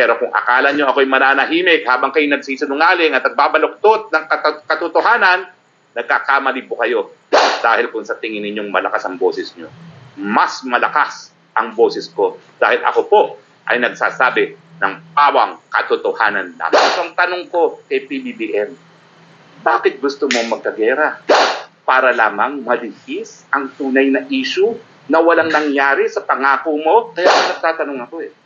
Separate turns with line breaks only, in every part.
Pero kung akala nyo ako'y mananahimik habang kayo nagsisinungaling at nagbabaluktot ng kat- katotohanan, nagkakamali po kayo. Dahil kung sa tingin ninyong malakas ang boses nyo, mas malakas ang boses ko. Dahil ako po ay nagsasabi ng pawang katotohanan lamang. So, ang tanong ko kay PBBM, bakit gusto mo magkagera? Para lamang malihis ang tunay na issue na walang nangyari sa pangako mo? Kaya ako nagtatanong ako eh.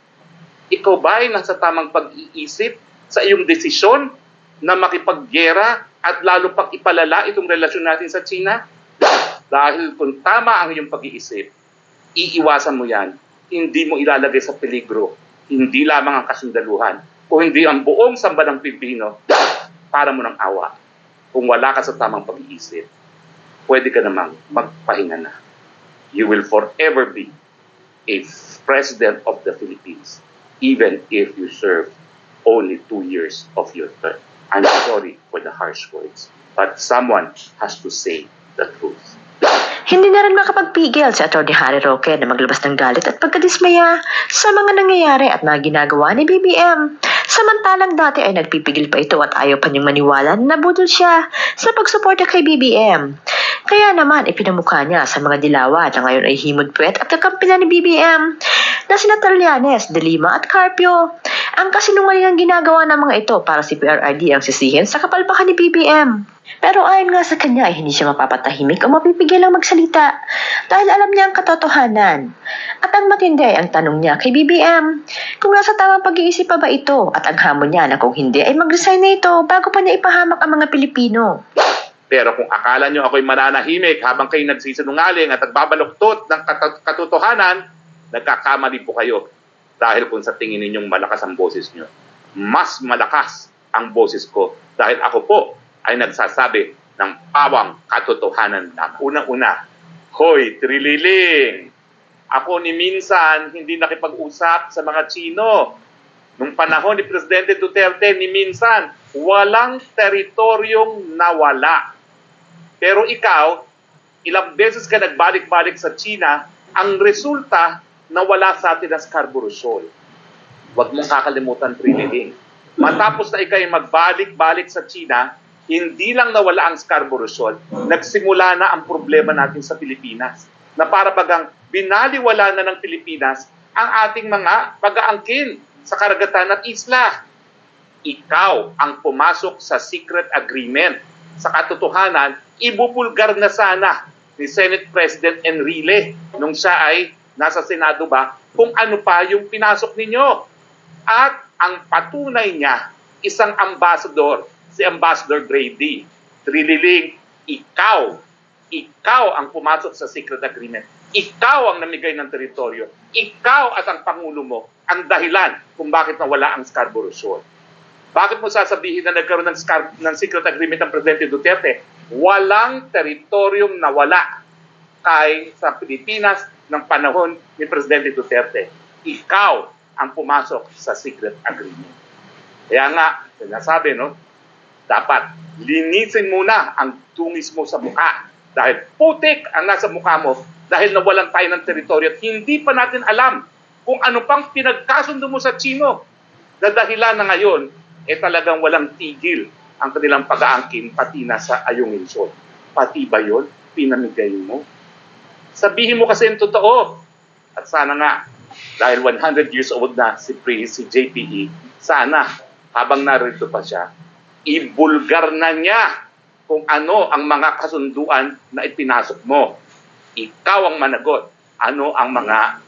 Ikaw ba ay nasa tamang pag-iisip sa iyong desisyon na makipaggera at lalo pang ipalala itong relasyon natin sa China? Dahil kung tama ang iyong pag-iisip, iiwasan mo yan, hindi mo ilalagay sa peligro, hindi lamang ang kasundaluhan, o hindi ang buong sambalang Pilipino para mo ng awa. Kung wala ka sa tamang pag-iisip, pwede ka namang magpahinga na. You will forever be a president of the Philippines, even if you serve only two years of your term. I'm sorry for the harsh words, but someone has to say the truth.
Hindi na rin makapagpigil si Atty. Harry Roque na maglabas ng galit at pagkadismaya sa mga nangyayari at mga ginagawa ni BBM. Samantalang dati ay nagpipigil pa ito at ayaw pa niyang maniwala na nabudol siya sa pagsuporta kay BBM. Kaya naman ipinamukha niya sa mga dilawa na ngayon ay himod puwet at kakampi na ni BBM na sina Trillanes, De at Carpio. Ang kasinungalingang ginagawa ng mga ito para si PRRD ang sisihin sa kapalpakan ni BBM. Pero ayon nga sa kanya ay hindi siya mapapatahimik o mapipigil ang magsalita dahil alam niya ang katotohanan. At ang matindi ang tanong niya kay BBM kung nasa tamang pag-iisip pa ba ito at ang hamon niya na kung hindi ay mag-resign na ito bago pa niya ipahamak ang mga Pilipino.
Pero kung akala nyo ako'y mananahimik habang kayo nagsisinungaling at nagbabaluktot ng kat- katotohanan, nagkakamali po kayo. Dahil kung sa tingin ninyong malakas ang boses nyo, mas malakas ang boses ko. Dahil ako po ay nagsasabi ng pawang katotohanan lamang. Unang-una, Hoy, Trililing! Ako ni minsan hindi nakipag-usap sa mga Chino. Nung panahon ni Presidente Duterte, ni minsan, walang teritoryong nawala. Pero ikaw, ilang beses ka nagbalik-balik sa China, ang resulta, nawala sa atin ang Scarborough Shoal. Huwag mong kakalimutan, Trililing. Matapos na ikay magbalik-balik sa China, hindi lang nawala ang Scarborough Shoal, nagsimula na ang problema natin sa Pilipinas. Na para bagang binaliwala na ng Pilipinas ang ating mga pag-aangkin sa karagatan at isla. Ikaw ang pumasok sa secret agreement. Sa katotohanan, ibubulgar na sana ni Senate President Enrile nung siya ay nasa Senado ba kung ano pa yung pinasok ninyo. At ang patunay niya, isang ambassador, si Ambassador Grady. Trililing, ikaw, ikaw ang pumasok sa secret agreement. Ikaw ang namigay ng teritoryo. Ikaw at ang Pangulo mo ang dahilan kung bakit nawala ang Scarborough Shoal. Bakit mo sasabihin na nagkaroon ng, scar- ng secret agreement ng Presidente Duterte? Walang teritoryong nawala kay sa Pilipinas ng panahon ni Presidente Duterte. Ikaw ang pumasok sa secret agreement. Kaya nga, sinasabi, no, dapat linisin muna ang tungis mo sa mukha. Dahil putik ang nasa mukha mo dahil nawalan tayo ng teritoryo at hindi pa natin alam kung ano pang pinagkasundo mo sa Chino na dahilan na ngayon eh talagang walang tigil ang kanilang pag-aangkin pati na sa Ayungin. Pati ba yun? Pinamigay mo? Sabihin mo kasi yung totoo. At sana nga, dahil 100 years old na si Pre, si JPE, sana habang narito pa siya, ibulgar na niya kung ano ang mga kasunduan na ipinasok mo. Ikaw ang managot. Ano ang mga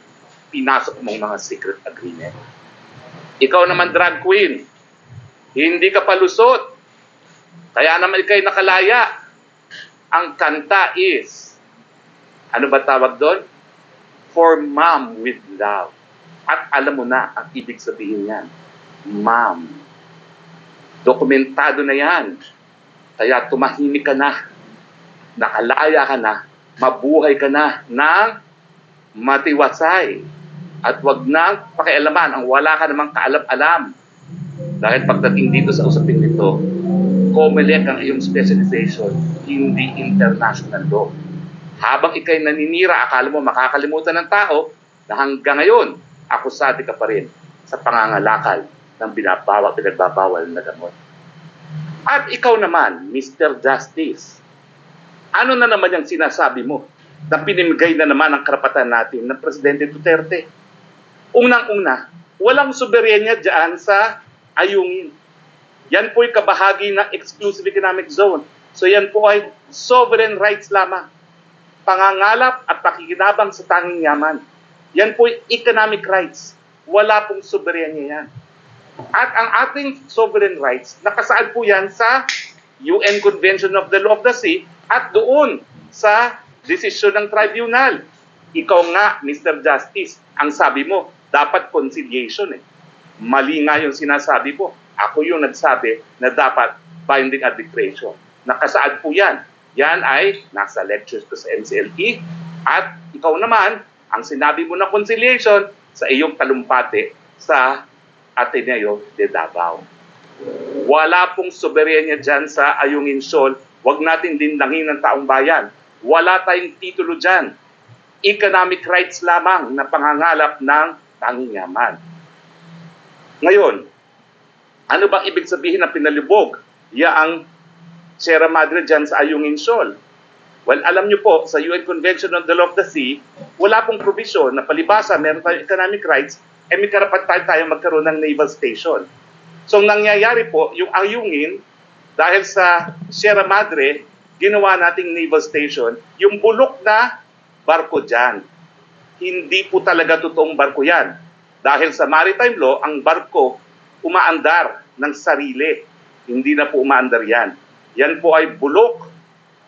pinasok mong mga secret agreement. Ikaw naman drag queen. Hindi ka palusot. Kaya naman ikay nakalaya. Ang kanta is, ano ba tawag doon? For mom with love. At alam mo na ang ibig sabihin yan. Mom. Dokumentado na yan. Kaya tumahimik ka na. Nakalaya ka na. Mabuhay ka na ng matiwasay. At wag nang pakialaman ang wala ka namang kaalam-alam. Dahil pagdating dito sa usapin nito, COMELEC ang iyong specialization, hindi international law. Habang ikay naninira, akala mo makakalimutan ng tao na hanggang ngayon, akusado ka pa rin sa pangangalakal ng binabawal, pinagbabawal na gamot. At ikaw naman, Mr. Justice, ano na naman yung sinasabi mo na pinimigay na naman ang karapatan natin ng Presidente Duterte? Unang-una, walang soberenya dyan sa ayungin. Yan po'y kabahagi ng exclusive economic zone. So yan po ay sovereign rights lamang. Pangangalap at pakikinabang sa tanging yaman. Yan po'y economic rights. Wala pong soberenya yan. At ang ating sovereign rights, nakasaad po yan sa UN Convention of the Law of the Sea at doon sa desisyon ng tribunal. Ikaw nga, Mr. Justice, ang sabi mo, dapat conciliation eh. Mali nga yung sinasabi mo. Ako yung nagsabi na dapat binding arbitration. Nakasaad po yan. Yan ay nasa lectures ko sa MCLE. At ikaw naman, ang sinabi mo na conciliation sa iyong talumpate sa Ateneo de Davao. Wala pong soberenya dyan sa Ayungin Shoal. Huwag natin dinlangin ng taong bayan. Wala tayong titulo dyan. Economic rights lamang na pangangalap ng tanging yaman. Ngayon, ano bang ibig sabihin ng pinalibog? Yaang Sierra Madre dyan sa Ayungin Shoal. Well, alam niyo po, sa UN Convention on the Law of the Sea, wala pong provision na palibasa, meron tayong economic rights, eh may karapat tayo, tayo magkaroon ng naval station. So, ang nangyayari po, yung Ayungin, dahil sa Sierra Madre, ginawa nating naval station, yung bulok na barko dyan. Hindi po talaga totoong barko yan. Dahil sa maritime law, ang barko umaandar ng sarili. Hindi na po umaandar yan. Yan po ay bulok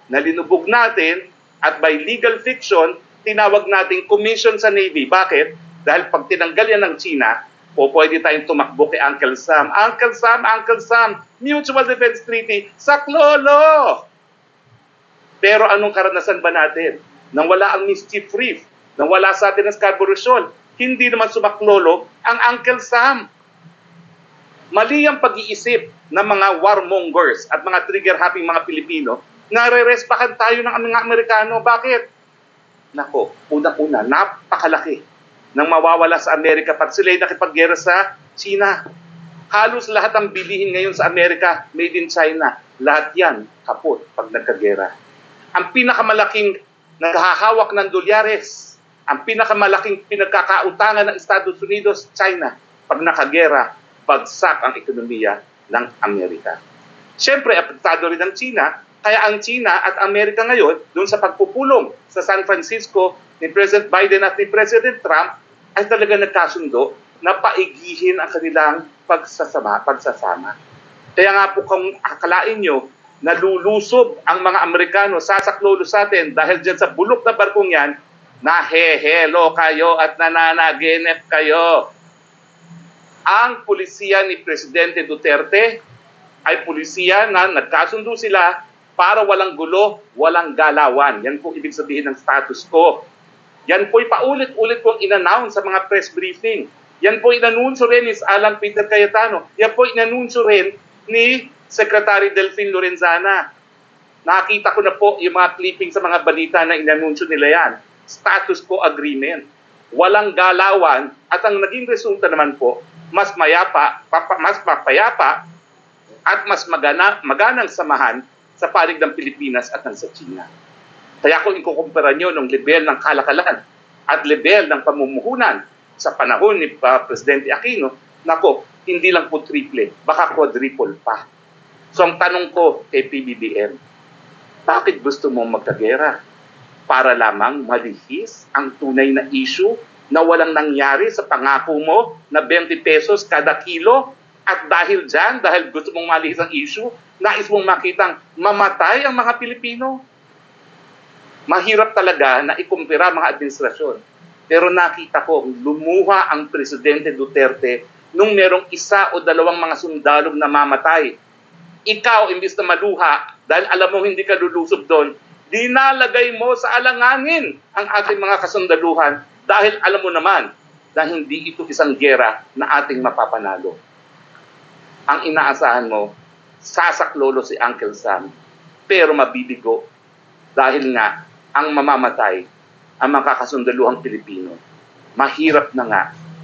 na linubog natin at by legal fiction, tinawag nating commission sa Navy. Bakit? Dahil pag tinanggal yan ng China, o pwede tayong tumakbo kay Uncle Sam. Uncle Sam, Uncle Sam, Mutual Defense Treaty, saklolo! Pero anong karanasan ba natin? Nang wala ang mischief reef, nang wala sa atin ang Scarborough Shoal, hindi naman sumaklolo ang Uncle Sam. Mali ang pag-iisip ng mga warmongers at mga trigger-happy mga Pilipino na re-respakan tayo ng mga Amerikano. Bakit? Nako, una-una, napakalaki ng mawawala sa Amerika pag sila'y nakipaggera sa China. Halos lahat ng bilihin ngayon sa Amerika, made in China. Lahat yan, kapot pag nagkagera. Ang pinakamalaking naghahawak ng dolyares, ang pinakamalaking pinagkakautangan ng Estados Unidos, China. Pag nakagera, bagsak ang ekonomiya ng Amerika. Siyempre, apektado rin ang China, kaya ang China at Amerika ngayon, doon sa pagpupulong sa San Francisco ni President Biden at ni President Trump, ay talaga nagkasundo na paigihin ang kanilang pagsasama, pagsasama. Kaya nga po kung akalain nyo, nalulusob ang mga Amerikano, sasaklolo sa atin dahil dyan sa bulok na barkong yan, nahehelo kayo at nananaginip kayo. Ang pulisiya ni Presidente Duterte ay pulisiya na nagkasundo sila para walang gulo, walang galawan. Yan po ibig sabihin ng status quo. Yan po'y paulit-ulit pong in-announce sa mga press briefing. Yan po inanunsyo rin ni Alan Peter Cayetano. Yan po inanunsyo rin ni Secretary Delphine Lorenzana. Nakita ko na po yung mga clipping sa mga balita na inanunsyo nila yan. Status quo agreement. Walang galawan at ang naging resulta naman po, mas mayapa, papa, mas mapayapa at mas magana, maganang samahan sa panig ng Pilipinas at ng sa China. Kaya kung ikukumpara nyo ng level ng kalakalan at level ng pamumuhunan sa panahon ni uh, Presidente Aquino, nako, hindi lang po triple, baka quadruple pa. So ang tanong ko kay PBBM, bakit gusto mo magkagera? Para lamang malihis ang tunay na issue na walang nangyari sa pangako mo na 20 pesos kada kilo at dahil dyan, dahil gusto mong malihis ang issue, nais mong makitang mamatay ang mga Pilipino. Mahirap talaga na ikumpira mga administrasyon. Pero nakita ko, lumuha ang Presidente Duterte nung merong isa o dalawang mga sundalong namamatay. Ikaw, imbis na maluha, dahil alam mo hindi ka lulusob doon, dinalagay mo sa alanganin ang ating mga kasundaluhan dahil alam mo naman na hindi ito isang gera na ating mapapanalo. Ang inaasahan mo, sasaklolo si Uncle Sam, pero mabibigo dahil nga ang mamamatay ang mga kasundaluhang Pilipino. Mahirap na nga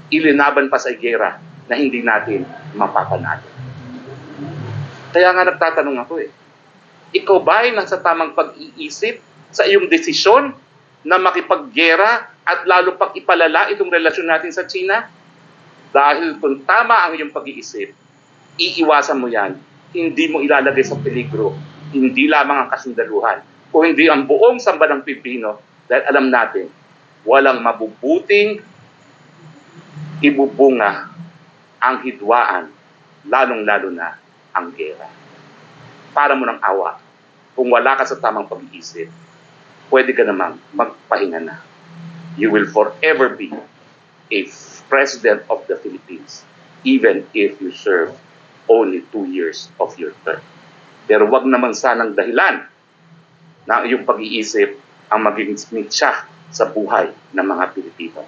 ilinaban pa sa gera na hindi natin mapapanalo. Kaya nga nagtatanong ako eh, ikaw ba ay nasa tamang pag-iisip sa iyong desisyon na makipaggera at lalo pang ipalala itong relasyon natin sa China? Dahil kung tama ang iyong pag-iisip, iiwasan mo yan, hindi mo ilalagay sa peligro, hindi lamang ang kasundaluhan, o hindi ang buong sambalang Pilipino, dahil alam natin, walang mabubuting ibubunga ang hidwaan, lalong-lalo na ang gera. Para mo ng awa, kung wala ka sa tamang pag-iisip, pwede ka namang magpahinga na. You will forever be a president of the Philippines, even if you serve only two years of your term. Pero wag naman sanang dahilan na iyong pag-iisip ang maging siya sa buhay ng mga Pilipino.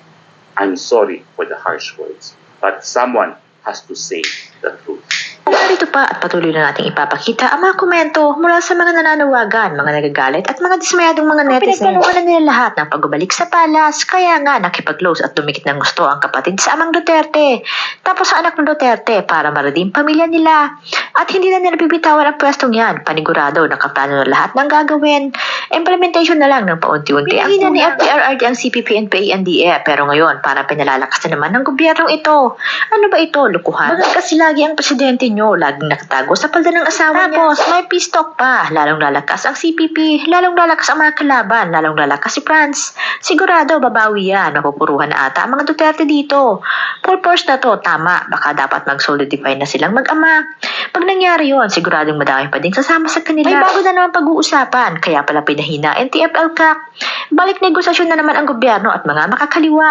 I'm sorry for the harsh words, but someone has to say the truth.
Narito pa at patuloy na nating ipapakita ang mga komento mula sa mga nananawagan, mga nagagalit at mga dismayadong mga netizens. Pinagplanuhan na nila lahat ng pagbabalik sa palas, kaya nga nakipag-close at dumikit ng gusto ang kapatid sa amang Duterte. Tapos sa anak ng Duterte para marating pamilya nila. At hindi na nila bibitawan ang pwestong yan. Panigurado, nakaplano na lahat ng gagawin. Implementation na lang ng paunti-unti. Ang hina ni FPRRD ang CPP and PANDE, pero ngayon para pinalalakas na naman ng gobyernong ito. Ano ba ito, lukuhan? Bakit kasi lagi ang presidente nyo laging nakatago sa palda ng asawa niya? Tapos, may peace talk pa. Lalong lalakas ang CPP, lalong lalakas ang mga kalaban, lalong lalakas si France. Sigurado, babawi yan. Mapupuruhan na ata ang mga Duterte dito. Full force na to, tama. Baka dapat mag-solidify na silang mag-ama. Pag nangyari yon, siguradong madami pa din sasama sa kanila. May bago na naman pag-uusapan, kaya pala pinahina NTFL CAC. Balik negosasyon na naman ang gobyerno at mga makakaliwa.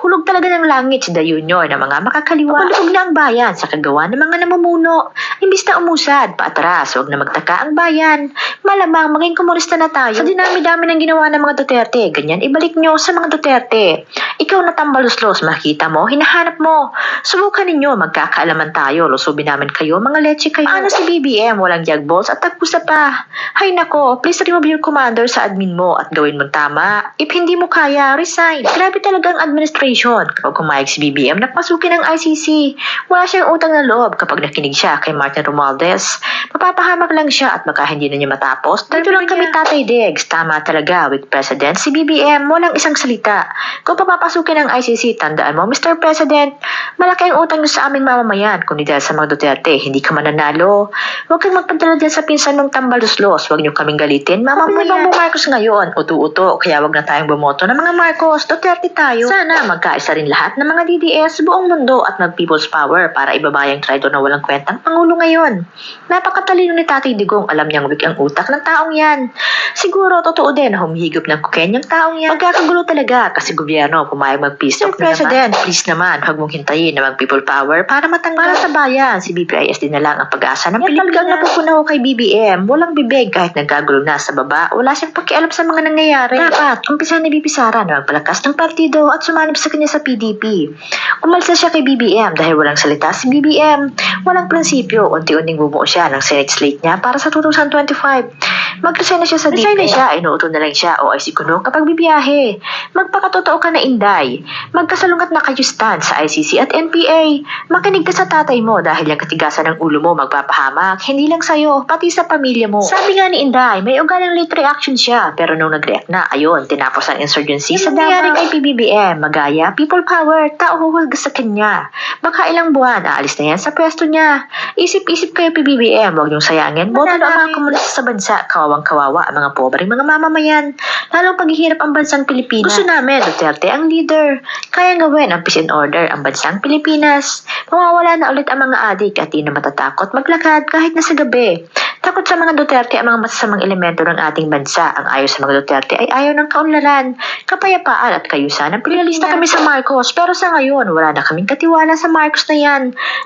Hulog talaga ng langit si The Union ng mga makakaliwa. Hulog na ang bayan sa kagawa ng mga namumuno. Imbis na umusad, paatras, huwag na magtaka ang bayan. Malamang maging komunista na tayo. Sa dinami-dami ng ginawa ng mga Duterte, ganyan ibalik nyo sa mga Duterte. Ikaw na tambaluslos, makita mo, hinahanap mo. Subukan ninyo, magkakaalaman tayo, lusubin namin kayo, mga leche kayo. Paano si BBM, walang jagballs at tagpusa pa? Hay nako, please remove your commander sa admin mo at gawin mo tama. If hindi mo kaya, resign. Grabe talaga ang administration. Kapag kumayag si BBM, napasukin ng ICC. Wala siyang utang na loob kapag nakinig siya kay Martin Romualdez. Mapapahamak lang siya at baka hindi na niya matapos. Dito lang kami tatay Degs. Tama talaga with President si BBM. Walang isang salita. Kung papapasukin ng ICC, tandaan mo, Mr. President, malaki ang utang niyo sa aming mamamayan. Kung dahil sa mga Duterte, hindi ka mananalo. Huwag kang magpadala din sa pinsan mong tambaluslos. Huwag niyo kaming galitin. Mamamayan mo Marcos ngayon. Uto-uto. Kaya wag na tayong bumoto ng mga Marcos. Duterte tayo. Sana magkaisa rin lahat ng mga DDS buong mundo at mag-people's power para ibaba yung na walang kwentang Pangulo ngayon. Napakatalino ni Tatay Digong. Alam niyang weak ang utak ng taong yan. Siguro totoo din na humihigop ng kuken yung taong yan. Magkakagulo talaga kasi gobyerno pumayag mag-peace talk na President, please naman, huwag mong hintayin na mag-people power para matanggal. Para sa bayan, si BPIS din na lang ang pag-asa ng Pilipinas. Talagang napupunaw kay BBM. Walang bibig kahit nagkagulo na sa baba. Wala siyang pakialam sa mga nangyayari. Dapat, umpisa ni BP Sara na magpalakas ng partido at sumanib sa kanya sa PDP. Umalis na siya kay BBM dahil walang salita si BBM. Walang prinsipyo, unti-unting bumuo siya ng Senate slate niya para sa 2025. Mag-resign na siya sa DP. na siya, inuuto na lang siya o ay si Kuno kapag bibiyahe. Magpakatotoo ka na Inday. Magkasalungat na kayo stand sa ICC at NPA. Makinig ka sa tatay mo dahil yung katigasan ng ulo mo magpapahamak. Hindi lang sa'yo, pati sa pamilya mo. Sabi nga ni Inday, may ugaling late reaction siya. Pero nung nag-react na, ayun, tinapos ang insurgency sa nangyari kay PBBM. Magaya, people power, tao huhulga sa kanya. Baka ilang buwan, aalis na yan sa pwesto niya. Isip-isip kayo PBBM, huwag niyong sayangin. Boto na ang mga komunista sa bansa, kawawang-kawawa ang mga pobreng mga mamamayan. Lalong paghihirap ang bansang Pilipinas. Gusto namin, Duterte ang leader. Kaya gawin ang peace and order ang bansang Pilipinas. Mawawala na ulit ang mga adik at di na matatakot maglakad kahit na sa gabi. Takot sa mga Duterte ang mga masasamang elemento ng ating bansa. Ang ayaw sa mga Duterte ay ayaw ng kaunlaran, kapayapaan at kayusan. Ang pinalista kami sa Marcos, pero sa ngayon, wala na kaming katiwala sa Marcos na yan.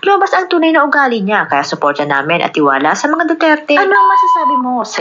Lumabas ang tunay na ugali niya, kaya suporta namin at tiwala sa mga Duterte. Ano ang masasabi mo sa